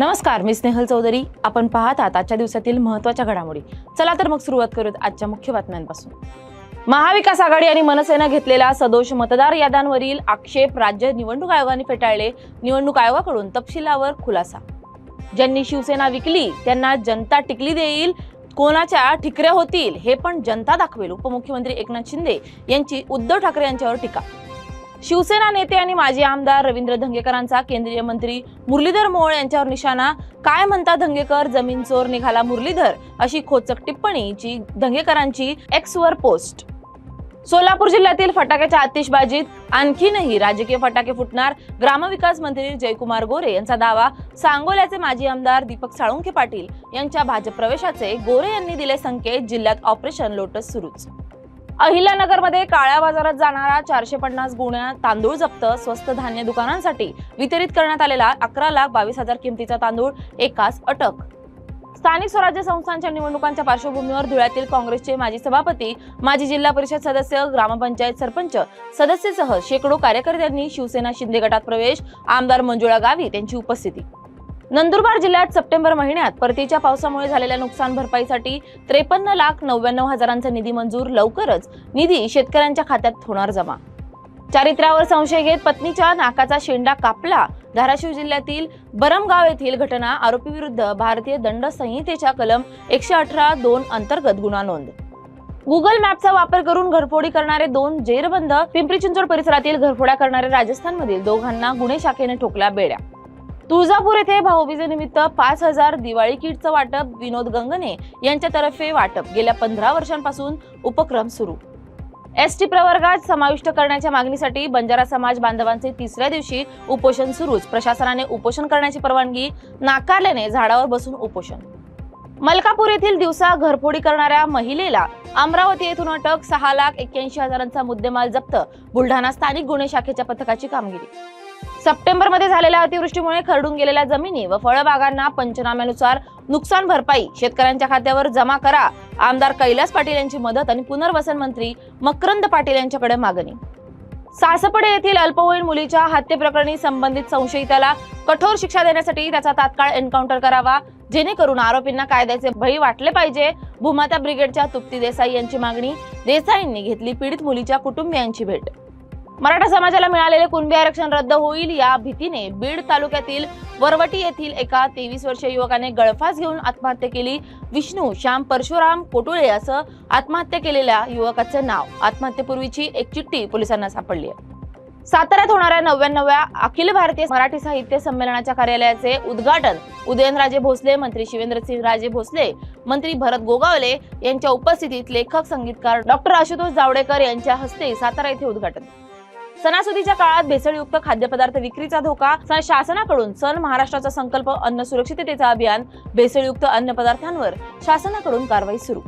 नमस्कार मी स्नेहल चौधरी. आपण पाहत आहात आजच्या दिवसातील महत्त्वाच्या घडामोडी. चला तर मग सुरुवात करूयात आजच्या मुख्य बातम्यांपासून. महाविकास आघाडी आणि मनसेनं घेतलेल्या सदोष मतदार याद्यांवरील आक्षेप राज्य निवडणूक आयोगाने फेटाळले. निवडणूक आयोगाकडून तपशिलावर खुलासा. ज्यांनी शिवसेना विकली त्यांना जनता टिकली देईल कोणाच्या ठिकऱ्या होतील हे पण जनता दाखवेल उपमुख्यमंत्री एकनाथ शिंदे यांची उद्धव ठाकरे यांच्यावर टीका. शिवसेना नेते आणि माजी आमदार रवींद्र धंगेकरांचा केंद्रीय मंत्री मुरलीधर मोहोळ यांच्यावर निशाणा. काय म्हणता धंगेकर? जमीन चोर निघाला मुरलीधर अशी खोचक टिप्पणीची धंगेकरांची एक्सवर पोस्ट. सोलापूर जिल्ह्यातील फटाक्याच्या आतिषबाजीत आणखीनही राजकीय फटाके फुटणार ग्रामविकास मंत्री जयकुमार गोरे यांचा दावा. सांगोल्याचे माजी आमदार दीपक साळुंखे पाटील यांच्या भाजप प्रवेशाचे गोरे यांनी दिले संकेत. जिल्ह्यात ऑपरेशन लोटस सुरूच. अहिल्यानगरमध्ये काळ्या बाजारात जाणारा चारशे पन्नास गुण्या तांदूळ जप्त स्वस्त धान्य दुकानांसाठी वितरित करण्यात आलेला अकरा लाख बावीस हजार किमतीचा तांदूळ एकाच अटक. स्थानिक स्वराज्य संस्थांच्या निवडणुकांच्या पार्श्वभूमीवर धुळ्यातील काँग्रेसचे माजी सभापती माजी जिल्हा परिषद सदस्य ग्रामपंचायत सरपंच सदस्यसह शेकडो कार्यकर्त्यांनी शिवसेना शिंदे गटात प्रवेश आमदार मंजुळा गावित यांची उपस्थिती. नंदुरबार जिल्ह्यात सप्टेंबर महिन्यात परतीच्या पावसामुळे झालेल्या नुकसान भरपाईसाठी त्रेपन्न लाख नव्याण्णव हजारांचा निधी मंजूर. लवकरच निधी शेतकऱ्यांच्या खात्यात होणार जमा. चारित्र्यावर संशय घेत पत्नीच्या नाकाचा शेंडा कापला. धाराशिव जिल्ह्यातील बरमगाव येथील घटना आरोपी विरुद्ध भारतीय दंड संहितेच्या कलम एकशे अठरा दोन अंतर्गत गुन्हा नोंद. गुगल मॅपचा वापर करून घरफोडी करणारे दोन जेरबंद पिंपरी चिंचवड परिसरातील घरफोड्या करणाऱ्या राजस्थानमधील दोघांना गुन्हे शाखेने ठोकल्या बेड्या. तुळजापूर येथे भाऊबीजेनिमित्त पाच हजार दिवाळी किटचं वाटप विनोद गंगने यांच्यातर्फे वाटप. गेल्या पंधरा वर्षांपासून उपक्रम सुरू. एस टी प्रवर्गात समाविष्ट करण्याच्या मागणीसाठी बंजारा समाज बांधवांचे तिसऱ्या दिवशी उपोषण सुरूच. प्रशासनाने उपोषण करण्याची परवानगी नाकारल्याने झाडावर बसून उपोषण. मलकापूर येथील दिवसा घरफोडी करणाऱ्या महिलेला अमरावती येथून अटक सहा लाख एक्क्याऐंशी हजारांचा मुद्देमाल जप्त. बुलढाणा स्थानिक गुन्हे शाखेच्या पथकाची कामगिरी. सप्टेंबरमध्ये झालेल्या अतिवृष्टीमुळे खरडून गेलेल्या जमिनी व फळबागांना पंचनाम्यानुसार नुकसान भरपाई शेतकऱ्यांच्या खात्यावर जमा करा. आमदार कैलास पाटील यांची मदत आणि पुनर्वसन मंत्री मकरंद पाटील यांच्याकडे मागणी. सासपडे येथील अल्पवयीन मुलीच्या हत्येप्रकरणी संबंधित संशयिताला कठोर शिक्षा देण्यासाठी त्याचा तात्काळ एन्काउंटर करावा. जेणेकरून आरोपींना कायद्याचे भय वाटले पाहिजे. भूमाता ब्रिगेडच्या तुप्ती देसाई यांची मागणी. देसाईंनी घेतली पीडित मुलीच्या कुटुंबियांची भेट. मराठा समाजाला मिळालेले कुणबी आरक्षण रद्द होईल या भीतीने बीड तालुक्यातील वरवटी येथील एका तेवीस वर्षीय युवकाने गळफास घेऊन आत्महत्या केली. विष्णू श्याम परशुराम कोटुळे असं आत्महत्या केलेल्या युवकाचे नाव. आत्महत्येपूर्वीची एक चिठ्ठी पोलिसांना सापडली आहे. साताऱ्यात होणाऱ्या नव्याण्णव्या अखिल भारतीय मराठी साहित्य संमेलनाच्या कार्यालयाचे उद्घाटन उदयनराजे भोसले मंत्री शिवेंद्रसिंह राजे भोसले मंत्री भरत गोगावले यांच्या उपस्थितीत लेखक संगीतकार डॉक्टर आशुतोष जावडेकर यांच्या हस्ते सातारा येथे उद्घाटन सणासुदीच्या काळात भेसळयुक्त खाद्यपदार्थ विक्रीचा धोका शासनाकडून सण महाराष्ट्राचा संकल्प अन्न सुरक्षिततेचा अभियान भेसळयुक्त अन्न पदार्थांवर शासनाकडून कारवाई सुरू.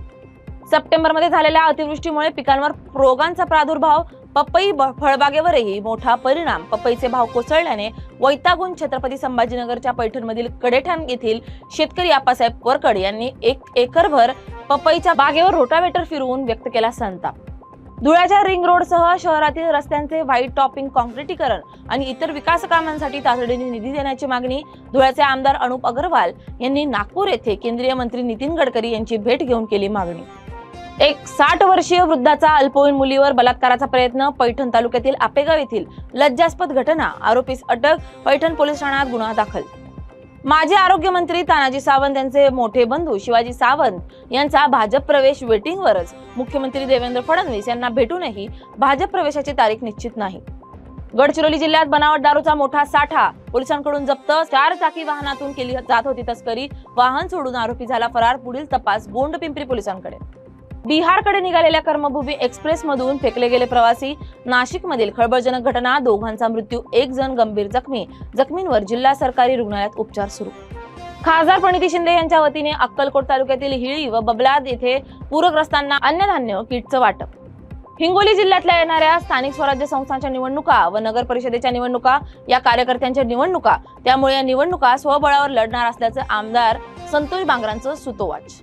सप्टेंबरमध्ये झालेल्या अतिवृष्टीमुळे पिकांवर रोगांचा प्रादुर्भाव पपई ब- फळबागेवरही मोठा परिणाम. पपईचे भाव कोसळल्याने वैतागून छत्रपती संभाजीनगरच्या पैठणमधील कडेठाण येथील शेतकरी आप्पासाहेब वरकड यांनी एक एकरभर पपईच्या बागेवर रोटावेटर फिरवून व्यक्त केला संताप. धुळ्याच्या रिंग रोडसह शहरातील रस्त्यांचे व्हाईट टॉपिंग कॉन्क्रिटीकरण आणि इतर विकास कामांसाठी तातडीने निधी देण्याची मागणी धुळ्याचे आमदार अनुप अग्रवाल यांनी नागपूर येथे केंद्रीय मंत्री नितीन गडकरी यांची भेट घेऊन केली मागणी. एक साठ वर्षीय वृद्धाचा अल्पवयीन मुलीवर बलात्काराचा प्रयत्न पैठण तालुक्यातील आपेगाव येथील लज्जास्पद घटना आरोपीस अटक पैठण पोलीस ठाण्यात गुन्हा दाखल माजी आरोग्यमंत्री तानाजी सावंत यांचे मोठे बंधू शिवाजी सावंत यांचा भाजप प्रवेश वेटिंगवरच. मुख्यमंत्री देवेंद्र फडणवीस यांना भेटूनही भाजप प्रवेशाची तारीख निश्चित नाही. गडचिरोली जिल्ह्यात बनावट दारूचा मोठा साठा. पोलिसांकडून जप्त चार चाकी वाहनातून केली जात होती तस्करी. वाहन सोडून आरोपी झाला फरार. पुढील तपास गोंड पिंपरी पोलिसांकडे. बिहारकडे निघालेल्या कर्मभूमी एक्सप्रेस मधून फेकले गेले प्रवासी. नाशिक मधील खळबळजनक घटना दोघांचा मृत्यू एक जण गंभीर जखमी. जखमींवर जिल्हा सरकारी रुग्णालयात उपचार सुरू. खासदार प्रणिती शिंदे यांच्या वतीने अक्कलकोट तालुक्यातील हिळी व बबलाद येथे पूरग्रस्तांना अन्नधान्य किटचं वाटप. हिंगोली जिल्ह्यातल्या येणाऱ्या स्थानिक स्वराज्य संस्थांच्या निवडणुका व नगर परिषदेच्या निवडणुका या कार्यकर्त्यांच्या निवडणुका त्यामुळे या निवडणुका स्वबळावर लढणार असल्याचं आमदार संतोष बांगरांचं सुतोवाच.